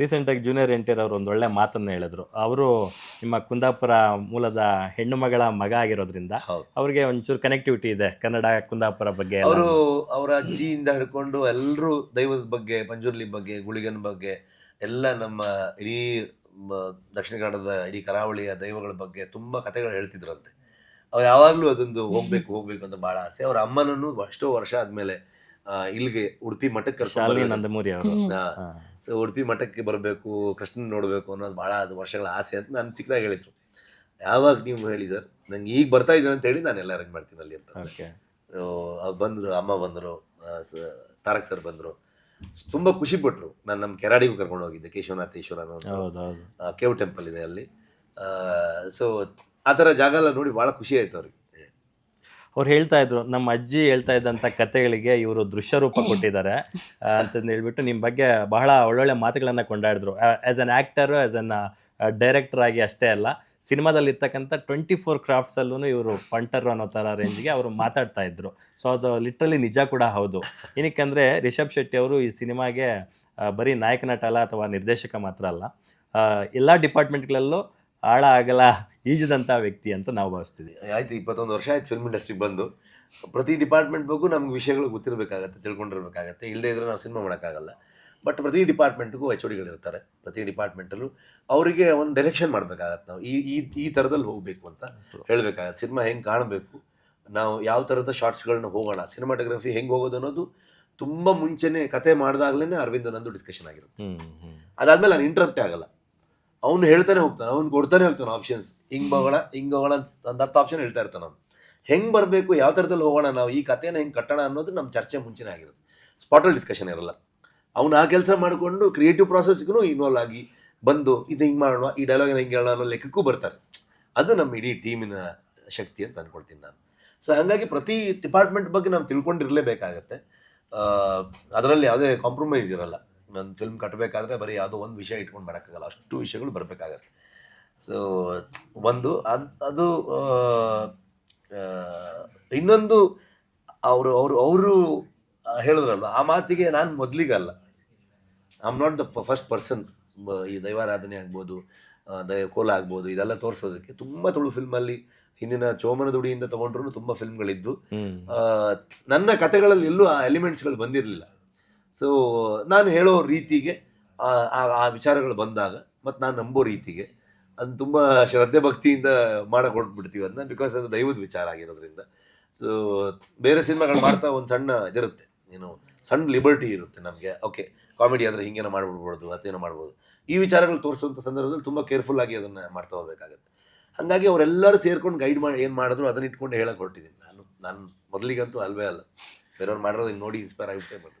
ರೀಸೆಂಟಾಗಿ junior N T R ಅವರು ಒಂದು ಒಳ್ಳೆ ಮಾತನ್ನು ಹೇಳಿದ್ರು. ಅವರು ನಿಮ್ಮ ಕುಂದಾಪುರ ಮೂಲದ ಹೆಣ್ಣು ಮಗಳ ಮಗ ಆಗಿರೋದ್ರಿಂದ ಅವ್ರಿಗೆ ಒಂಚೂರು ಕನೆಕ್ಟಿವಿಟಿ ಇದೆ. ಕನ್ನಡ ಕುಂದಾಪುರ ಬಗ್ಗೆ ಅವರು ಅವರ ಅಜ್ಜಿಯಿಂದ ಹಿಡ್ಕೊಂಡು ಎಲ್ಲರೂ ದೈವದ ಬಗ್ಗೆ ಪಂಜುರ್ಲಿ ಬಗ್ಗೆ ಗುಳಿಗನ್ ಬಗ್ಗೆ ಎಲ್ಲ ನಮ್ಮ ಇಡೀ ದಕ್ಷಿಣ ಕನ್ನಡದ ಇಡೀ ಕರಾವಳಿಯ ದೈವಗಳ ಬಗ್ಗೆ ತುಂಬ ಕಥೆಗಳು ಹೇಳ್ತಿದ್ರಂತೆ. ಅವ್ರು ಯಾವಾಗಲೂ ಅದೊಂದು ಹೋಗ್ಬೇಕು ಹೋಗ್ಬೇಕು ಅಂತ ಭಾಳ ಆಸೆ. ಅವ್ರ ಅಮ್ಮನನ್ನು ಅಷ್ಟೋ ವರ್ಷ ಆದ್ಮೇಲೆ ಇಲ್ಲಿಗೆ ಉಡುಪಿ ಮಠಕ್ಕೆ ಶಾಲಿನಿ ಕರ್ಕೊಂಡು ನಂದಮೂರಿ ಅವರು. ಸೊ ಉಡುಪಿ ಮಠಕ್ಕೆ ಬರಬೇಕು ಕೃಷ್ಣನ್ ನೋಡಬೇಕು ಅನ್ನೋದು ಭಾಳ ಅದು ವರ್ಷಗಳ ಆಸೆ ಅಂತ ನಾನು ಚಿಕ್ಕದಾಗ ಹೇಳಿದ್ರು. ಯಾವಾಗ ನೀವು ಹೇಳಿ ಸರ್? ನಂಗೆ ಈಗ ಬರ್ತಾ ಇದ್ದೀನಿ ಅಂತ ಹೇಳಿ ನಾನು ಎಲ್ಲ ಅರೇಂಜ್ ಮಾಡ್ತೀನಿ ಅಲ್ಲಿ ಅಂತ. ಬಂದರು ಅಮ್ಮ ಬಂದರು ತಾರಕ್ ಸರ್ ಬಂದರು. ತುಂಬ ಖುಷಿ ಪಟ್ಟರು ನಾನು ನಮ್ಮ ಕೆರಾಡಿಗೂ ಕರ್ಕೊಂಡು ಹೋಗಿದ್ದೆ ಕೇಶವನಾಥೇಶ್ವರ ಅನ್ನೋ ಒಂದು ಹೌದು ಹೌದು. ಕೇವ್ ಟೆಂಪಲ್ ಇದೆ ಅಲ್ಲಿ. ಸೊ ಆ ಥರ ಜಾಗ ಎಲ್ಲ ನೋಡಿ ಭಾಳ ಖುಷಿ ಆಯ್ತು ಅವ್ರಿಗೆ. ಅವ್ರು ಹೇಳ್ತಾ ಇದ್ರು, ನಮ್ಮ ಅಜ್ಜಿ ಹೇಳ್ತಾ ಇದ್ದಂಥ ಕಥೆಗಳಿಗೆ ಇವರು ದೃಶ್ಯ ರೂಪ ಕೊಟ್ಟಿದ್ದಾರೆ ಅಂತಂದು ಹೇಳ್ಬಿಟ್ಟು ನಿಮ್ಮ ಬಗ್ಗೆ ಬಹಳ ಒಳ್ಳೊಳ್ಳೆ ಮಾತುಗಳನ್ನು ಕೊಂಡಾಡಿದ್ರು. As an actor as an director ಆಗಿ ಅಷ್ಟೇ ಅಲ್ಲ ಸಿನಿಮಾದಲ್ಲಿ ಇರ್ತಕ್ಕಂಥ ಟ್ವೆಂಟಿ ಫೋರ್ ಕ್ರಾಫ್ಟ್ಸಲ್ಲೂ ಇವರು ಪಂಟರ್ ಅನ್ನೋ ಥರ ರೇಂಜ್ಗೆ ಅವರು ಮಾತಾಡ್ತಾ ಇದ್ರು. ಸೊ ಅದು ಲಿಟ್ರಲಿ ನಿಜ ಕೂಡ ಹೌದು. ಏನಕ್ಕಂದರೆ ರಿಷಬ್ ಶೆಟ್ಟಿ ಅವರು ಈ ಸಿನಿಮಾಗೆ ಬರೀ ನಾಯಕ ನಟ ಅಲ್ಲ ಅಥವಾ ನಿರ್ದೇಶಕ ಮಾತ್ರ ಅಲ್ಲ. ಎಲ್ಲ ಡಿಪಾರ್ಟ್ಮೆಂಟ್ಗಳಲ್ಲೂ ಆಳ ಆಗಲ್ಲ ಈಜಿದಂಥ ವ್ಯಕ್ತಿ ಅಂತ ನಾವು ಭಾವಿಸ್ತೀವಿ. ಆಯ್ತು ಇಪ್ಪತ್ತೊಂದು ವರ್ಷ ಆಯ್ತು ಫಿಲ್ಮ್ ಇಂಡಸ್ಟ್ರಿಗೆ ಬಂದು. ಪ್ರತಿ ಡಿಪಾರ್ಟ್ಮೆಂಟ್ ಬಗ್ಗೆ ನಮ್ಗೆ ವಿಷಯಗಳು ಗೊತ್ತಿರಬೇಕಾಗತ್ತೆ ತಿಳ್ಕೊಂಡಿರ್ಬೇಕಾಗತ್ತೆ. ಇಲ್ಲದೇ ಇದ್ರೆ ನಾವು ಸಿನಿಮಾ ಮಾಡೋಕ್ಕಾಗಲ್ಲ. ಬಟ್ ಪ್ರತಿ ಡಿಪಾರ್ಟ್ಮೆಂಟ್ಗೂ ಎಚ್ ಇರ್ತಾರೆ. ಪ್ರತಿ ಡಿಪಾರ್ಟ್ಮೆಂಟಲ್ಲೂ ಅವರಿಗೆ ಒಂದು ಡೈರೆಕ್ಷನ್ ಮಾಡಬೇಕಾಗತ್ತೆ ನಾವು. ಈ ಈ ಈ ಥರದಲ್ಲಿ ಹೋಗಬೇಕು ಅಂತ ಹೇಳಬೇಕಾಗತ್ತೆ. ಸಿನಿಮಾ ಹೆಂಗೆ ಕಾಣಬೇಕು? ನಾವು ಯಾವ ಥರದ ಶಾರ್ಟ್ಸ್ಗಳನ್ನ ಹೋಗೋಣ? ಸಿನಿಮಾಟೋಗ್ರಫಿ ಹೆಂಗೆ ಹೋಗೋದು ಅನ್ನೋದು ತುಂಬ ಮುಂಚೆನೇ ಕತೆ ಮಾಡಿದಾಗಲೇ ಅರವಿಂದ್ ನಂದು ಡಿಸ್ಕಷನ್ ಆಗಿರುತ್ತೆ. ಅದಾದ್ಮೇಲೆ ನಾನು ಇಂಟ್ರಪ್ಟೇ ಆಗಲ್ಲ. ಅವ್ನು ಹೇಳ್ತಾನೆ ಹೋಗ್ತಾನೆ, ಅವ್ನು ಕೊಡ್ತಾನೆ ಹೋಗ್ತಾನೆ ಆಪ್ಷನ್ಸ್ ಹಿಂಗೆ ಹೋಗೋಣ ಹಿಂಗೆ ಹೋಗೋಣ ಒಂದು ಹತ್ತು ಆಪ್ಷನ್ ಹೇಳ್ತಾ ಇರ್ತಾನೆ ಅವ್ನು. ಹೆಂಗ್ ಬರಬೇಕು, ಯಾವ ಥರದಲ್ಲಿ ಹೋಗೋಣ ನಾವು, ಈ ಕಥೆನ ಹೆಂಗ್ ಕಟ್ಟೋಣ ಅನ್ನೋದು ನಮ್ಮ ಚರ್ಚೆ ಮುಂಚೆನೇ ಆಗಿರುತ್ತೆ. ಸ್ಪಾಟಲ್ ಡಿಸ್ಕಷನ್ ಇರಲ್ಲ. ಅವ್ನು ಆ ಕೆಲಸ ಮಾಡಿಕೊಂಡು ಕ್ರಿಯೇಟಿವ್ ಪ್ರಾಸೆಸ್ಗೂ ಇನ್ವಾಲ್ವ್ ಆಗಿ ಬಂದು ಇದು ಹಿಂಗೆ ಮಾಡೋಣ, ಈ ಡೈಲಾಗ್ ಹಿಂಗೆ ಹೇಳೋಣ ಅನ್ನೋ ಲೆಕ್ಕಕ್ಕೂ ಬರ್ತಾರೆ. ಅದು ನಮ್ಮ ಇಡೀ ಟೀಮಿನ ಶಕ್ತಿ ಅಂತ ಅನ್ಕೊಳ್ತೀನಿ ನಾನು. ಸೊ ಹಾಗಾಗಿ ಪ್ರತಿ ಡಿಪಾರ್ಟ್ಮೆಂಟ್ ಬಗ್ಗೆ ನಾವು ತಿಳ್ಕೊಂಡಿರಲೇಬೇಕಾಗತ್ತೆ. ಅದರಲ್ಲಿ ಯಾವುದೇ ಕಾಂಪ್ರಮೈಸ್ ಇರಲ್ಲ. ಒಂದು ಫಿಲ್ಮ್ ಕಟ್ಟಬೇಕಾದ್ರೆ ಬರೀ ಯಾವುದೋ ಒಂದು ವಿಷಯ ಇಟ್ಕೊಂಡು ಮಾಡೋಕ್ಕಾಗಲ್ಲ. ಅಷ್ಟು ವಿಷಯಗಳು ಬರಬೇಕಾಗತ್ತೆ. ಸೊ ಒಂದು ಅದು ಅದು ಇನ್ನೊಂದು ಅವರು ಅವರು ಅವರು ಹೇಳಿದ್ರಲ್ಲ ಆ ಮಾತಿಗೆ ನಾನು ಮೊದಲಿಗಲ್ಲ. I am not the first person ಈ ದೈವಾರಾಧನೆ ಆಗ್ಬೋದು ದಯ ದೈವ ಕೋಲ ಆಗ್ಬೋದು ಇದೆಲ್ಲ ತೋರಿಸೋದಕ್ಕೆ. ತುಂಬ ತುಳು ಫಿಲ್ಮಲ್ಲಿ ಹಿಂದಿನ ಚೋಮನ ದುಡಿಯಿಂದ ತೊಗೊಂಡ್ರು ತುಂಬ ಫಿಲ್ಮ್ಗಳಿದ್ದು ನನ್ನ ಕಥೆಗಳಲ್ಲಿ ಎಲ್ಲೂ ಆ ಎಲಿಮೆಂಟ್ಸ್ಗಳು ಬಂದಿರಲಿಲ್ಲ. ಸೊ ನಾನು ಹೇಳೋ ರೀತಿಗೆ, ಆ ವಿಚಾರಗಳು ಬಂದಾಗ ಮತ್ತು ನಾನು ನಂಬೋ ರೀತಿಗೆ, ಅದು ತುಂಬ ಶ್ರದ್ಧೆ ಭಕ್ತಿಯಿಂದ ಮಾಡಕ್ಕೆ ಹೊರಟ್ಬಿಡ್ತೀವಿ ಅದನ್ನ ಬಿಕಾಸ್ ಅದು ದೈವದ ವಿಚಾರ ಆಗಿರೋದ್ರಿಂದ. ಸೊ ಬೇರೆ ಸಿನಿಮಾಗಳು ಮಾಡ್ತಾ ಒಂದು ಸಣ್ಣ ಇದಿರುತ್ತೆ. ಏನು, ಸಣ್ಣ ಲಿಬರ್ಟಿ ಇರುತ್ತೆ ನಮಗೆ. ಓಕೆ, ಕಾಮಿಡಿ ಆದರೆ ಹಿಂಗೇನೋ ಮಾಡ್ಬಿಡ್ಬೋದು, ಅದೇನೋ ಮಾಡ್ಬೋದು. ಈ ವಿಚಾರಗಳು ತೋರಿಸುವಂಥ ಸಂದರ್ಭದಲ್ಲಿ ತುಂಬ ಕೇರ್ಫುಲ್ ಆಗಿ ಅದನ್ನು ಮಾಡ್ತಾ ಹೋಗ್ಬೇಕಾಗತ್ತೆ. ಹಾಗಾಗಿ ಅವರೆಲ್ಲರೂ ಸೇರ್ಕೊಂಡು ಗೈಡ್ ಮಾಡಿ ಏನು ಮಾಡಿದ್ರು ಅದನ್ನ ಇಟ್ಕೊಂಡು ಹೇಳಕ್ಕೆ ಹೊರಟಿದ್ದೀನಿ ನಾನು. ನಾನು ಮೊದಲಿಗಂತೂ ಅಲ್ವೇ ಅಲ್ಲ. ಬೇರೆಯವ್ರು ಮಾಡಿರೋದು ನೋಡಿ ಇನ್ಸ್ಪೈರ್ ಆಗಿಬಿಟ್ಟೆ ಬಂದು